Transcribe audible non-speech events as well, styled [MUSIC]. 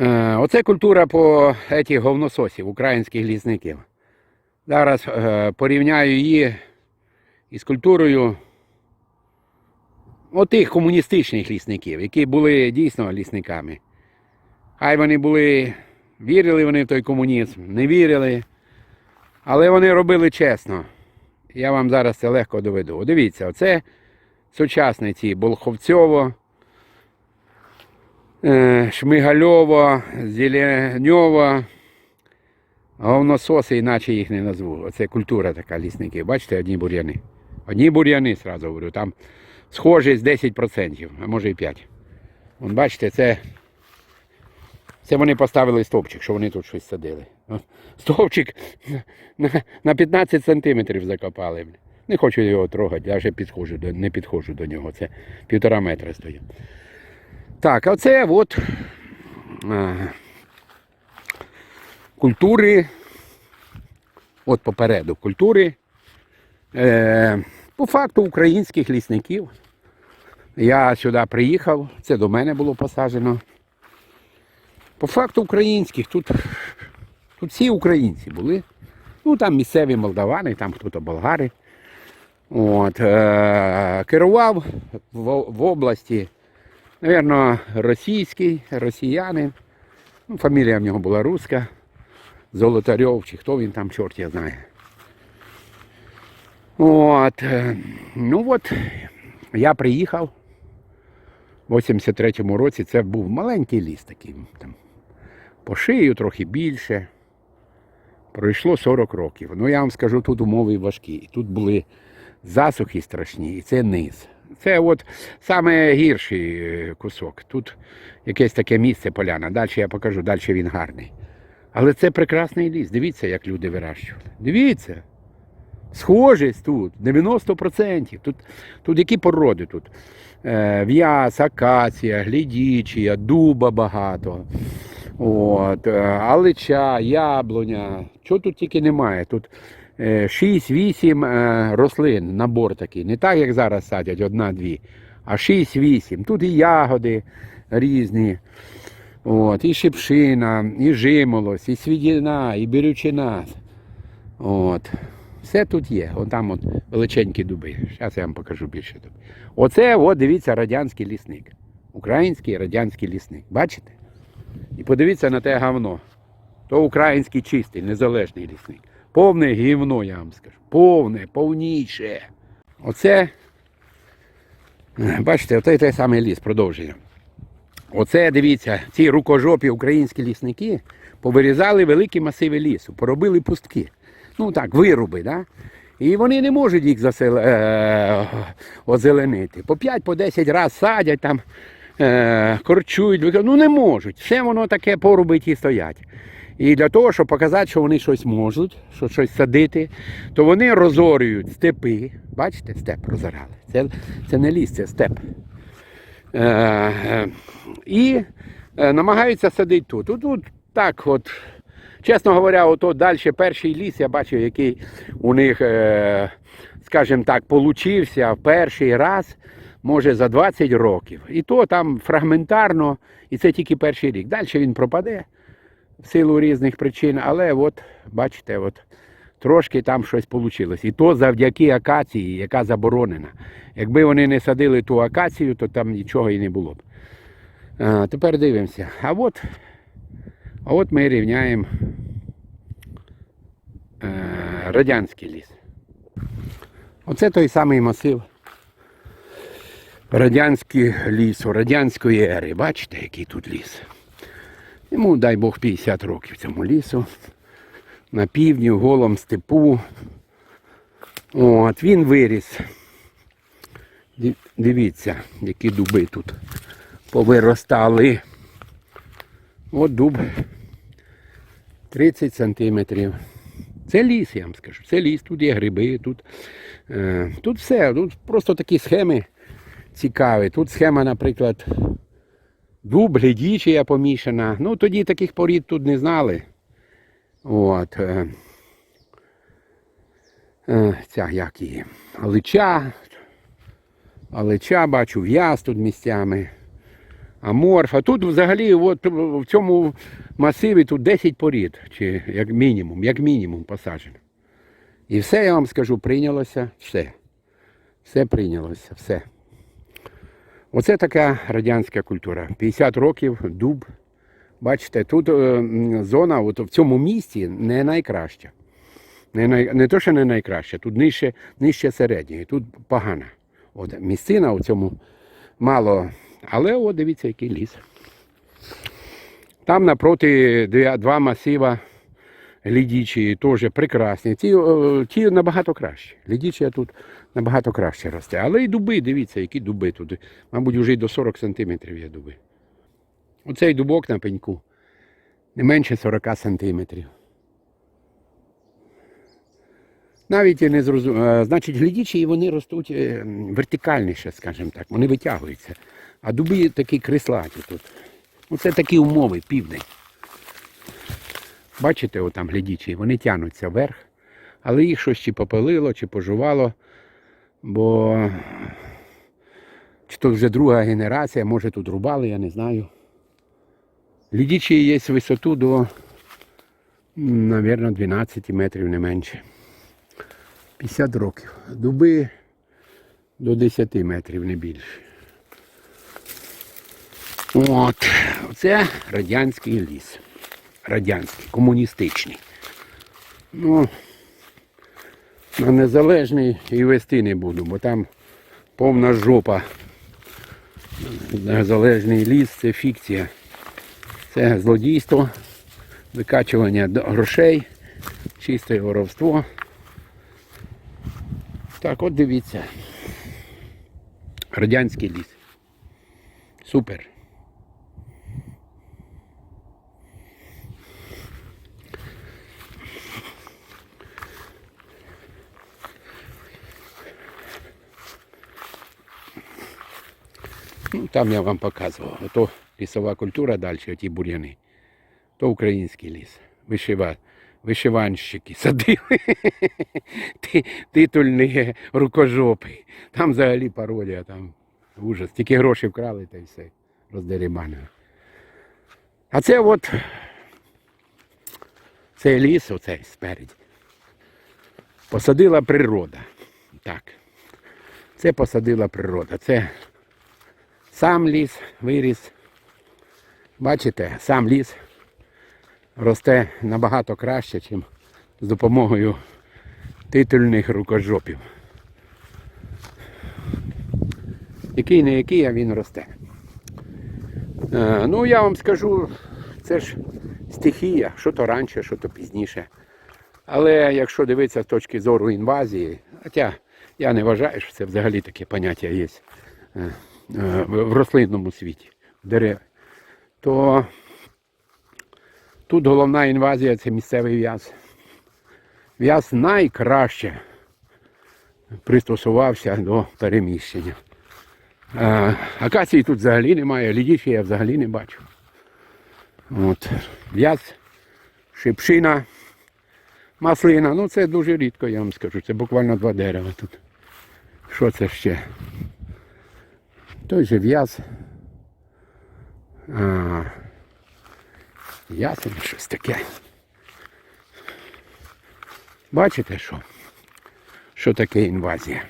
Е, Оце культура по етих говнососів, українських лісників. Зараз е, порівняю її із культурою отих комуністичних лісників, які були дійсно лісниками. Хай вони були, вірили вони в той комунізм, не вірили, але вони робили чесно. Я вам зараз це легко доведу. Дивіться, оце сучасниці Болховцьово, е, Шмигальово, Зеленьово, говнососи, іначе їх не назву. Оце культура така лісників. Бачите, одні бур'яни. Одні бур'яни, сразу говорю, там схожість 10%, а може і 5%. Вон, бачите, це, це вони поставили стовпчик, що вони тут щось садили. О, Стовпчик на, на 15 сантиметрів закопали. Не хочу його трогати, я вже підходжу не підходжу до нього. Це півтора метра стоїть. Так, а це от а, культури. От попереду культури. Е, по факту українських лісників. Я сюди приїхав, це до мене було посаджено. По факту українських, тут, тут всі українці були. Ну там місцеві молдавани, там хто-то болгари. От, е, керував в, в області, мабуть, російський, росіянин. Ну, фамілія в нього була руська, Золотарьов, чи хто він там, чорт я знаю. От, е, ну от, я приїхав в 83-му році, це був маленький ліс такий, там, по шию трохи більше. Пройшло 40 років. Ну я вам скажу, тут умови важкі. І тут були засухи страшні, і це низ. Це от саме гірший е, кусок. Тут якесь таке місце поляна. Далі я покажу, далі він гарний. Але це прекрасний ліс. Дивіться, як люди вирощували. Дивіться. Схожість тут 90%. Тут, тут які породи тут? Е, в'яз, акація, глідічія, дуба багато. От, е, алича, яблуня. Чого тут тільки немає? Тут 6-8 е, рослин, набор такий. Не так, як зараз садять, одна-дві, а 6-8. Тут і ягоди різні. От, і шипшина, і жимолость, і свідіна, і бірючина. От. Все тут є. Вон там от величенькі дуби. Зараз я вам покажу більше дуб. Оце, от, дивіться, радянський лісник. Український радянський лісник. Бачите? І подивіться на те говно. То український чистий, незалежний лісник. Повне гівно, я вам скажу. Повне, повніше. Оце, е, бачите, оце той самий ліс, продовження. Оце, дивіться, ці рукожопі українські лісники повирізали великі масиви лісу, поробили пустки. Ну так, вируби, да? І вони не можуть їх засел... е... озеленити. По 5 по 10 разів садять там, е... корчують, ну не можуть. Все воно таке поруби ті стоять. І для того, щоб показати, що вони щось можуть, що щось садити, то вони розорюють степи. Бачите, степ розорали. Це, це не ліс, це степ. Е, е, і е, намагаються садити тут. Тут, тут так от, чесно говоря, ото далі перший ліс я бачив, який у них, е, скажімо так, получився в перший раз, може за 20 років. І то там фрагментарно, і це тільки перший рік. Далі він пропаде в силу різних причин, але от, бачите, от, трошки там щось вийшло. І то завдяки акації, яка заборонена. Якби вони не садили ту акацію, то там нічого і не було б. А, тепер дивимося. А от, а от ми рівняємо е, радянський ліс. Оце той самий масив радянського лісу, радянської ери. Бачите, який тут ліс? Йому, дай Бог, 50 років цьому лісу. На півдні, в голому степу. От, він виріс. Дивіться, які дуби тут повиростали. От дуб 30 сантиметрів. Це ліс, я вам скажу. Це ліс, тут є гриби, тут, е, тут все. Тут просто такі схеми цікаві. Тут схема, наприклад, дуб, глядічія помішана. Ну, тоді таких порід тут не знали. От. Е, е, ця як її? Алича. Алича бачу, в'яз тут місцями. аморф. А тут взагалі от, в цьому масиві тут 10 порід, чи як мінімум, як мінімум посаджено. І все, я вам скажу, прийнялося, все. Все прийнялося, все. Оце така радянська культура. 50 років, дуб. Бачите, тут е, зона от в цьому місті не найкраща. Не, най... не то, що не найкраща, тут нижче, нижче середньої, тут погана. От місцина у цьому мало. Але от дивіться, який ліс. Там напроти два масива лідічі теж прекрасні. Ті, е, ті набагато краще. Лідічі тут набагато краще росте. Але і дуби, дивіться, які дуби тут. Мабуть, вже й до 40 сантиметрів є дуби. Оцей дубок на пеньку не менше 40 сантиметрів. Навіть не зрозуміло. Значить, глядічі вони ростуть е, вертикальніше, скажімо так, вони витягуються. А дуби такі крислаті тут. Оце такі умови, південь. Бачите, отам глядічі, вони тягнуться вверх, але їх щось чи попалило, чи пожувало, бо чи то вже друга генерація, може тут рубали, я не знаю. Глядічі є висоту до, мабуть, 12 метрів не менше. 50 років. Дуби до 10 метрів, не більше. От, це радянський ліс. Радянський, комуністичний. Ну, на незалежний і вести не буду, бо там повна жопа. Незалежний ліс це фікція. Це злодійство, викачування грошей, чисте воровство. Так, от дивіться. Радянський ліс. Супер. Ну, там я вам показував. Ото лісова культура далі, оті бур'яни. То український ліс. Вишива, вишиванщики садили. [LAUGHS] Титульні рукожопи. Там взагалі пародія, там ужас. Тільки гроші вкрали та й все. Роздерибанили. А це от цей ліс, оцей спереді. Посадила природа. Так. Це посадила природа. Це сам ліс виріс. Бачите, сам ліс росте набагато краще, ніж з допомогою титульних рукожопів. Який не який, а він росте. Е, ну, я вам скажу, це ж стихія, що то раніше, що то пізніше. Але якщо дивитися з точки зору інвазії, хоча я не вважаю, що це взагалі таке поняття є е, в в рослинному світі, в дерев, то тут головна інвазія це місцевий в'яз. В'яз найкраще пристосувався до переміщення. Е, Акації тут взагалі немає, лідіші я взагалі не бачу. От. В'яз, шипшина, маслина. Ну це дуже рідко, я вам скажу. Це буквально два дерева тут. Що це ще? Той же в'яз. Ясен щось таке. Бачите що? Що таке інвазія?